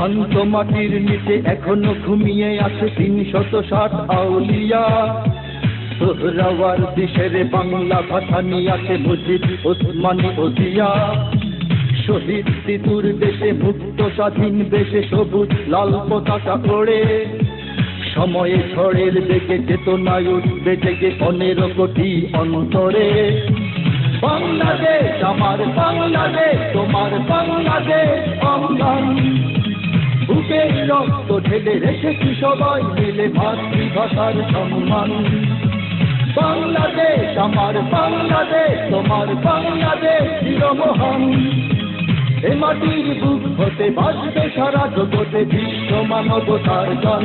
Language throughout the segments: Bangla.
শান্ত মাটির নিচে এখনও ঘুমিয়ে আছে তিন শত ষাট আউলিয়া। সোহরাওয়ার দেশের বাংলা ভাষানি আছে মুজিব, ওসমানী ওজিয়া শহীদ সিঁদুর দেশে, মুক্ত স্বাধীন দেশে সবুজ লাল পতাকা ওড়ে। সময়ে ঝড়ের বেগে চেতনায় উঠবে জেগে পনেরো কোটি অন্তরে। বাংলাদেশ, আমার বাংলাদেশ, তোমার বাংলাদেশ অঙ্গন রক্ত ঢেলে রেখেছি সবাই মিলে মাতৃভাষার সম্মান। বাংলাদেশ, আমার বাংলাদেশ, তোমার বাংলাদেশ চিরমহান এ মাটির বুক হতে বাঁচবে সারা জগতে বিশ্ব মানবতার গান।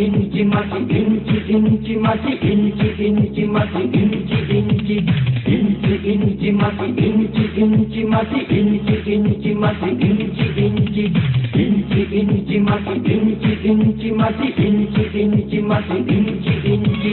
ইঞ্চি ইঞ্চি মাটি ইঞ্চি ইঞ্চি মাটি ইঞ্চি ইঞ্চি মাটি ইঞ্চি ইঞ্চি ইঞ্চি ইঞ্চি মাটি ইঞ্চি ইঞ্চি মাটি ইঞ্চি ইঞ্চি মাটি ইঞ্চি ইঞ্চি ইঞ্চি ইঞ্চি মাটি ইঞ্চি ইঞ্চি মাটি ইঞ্চি ইঞ্চি মাটি ইঞ্চি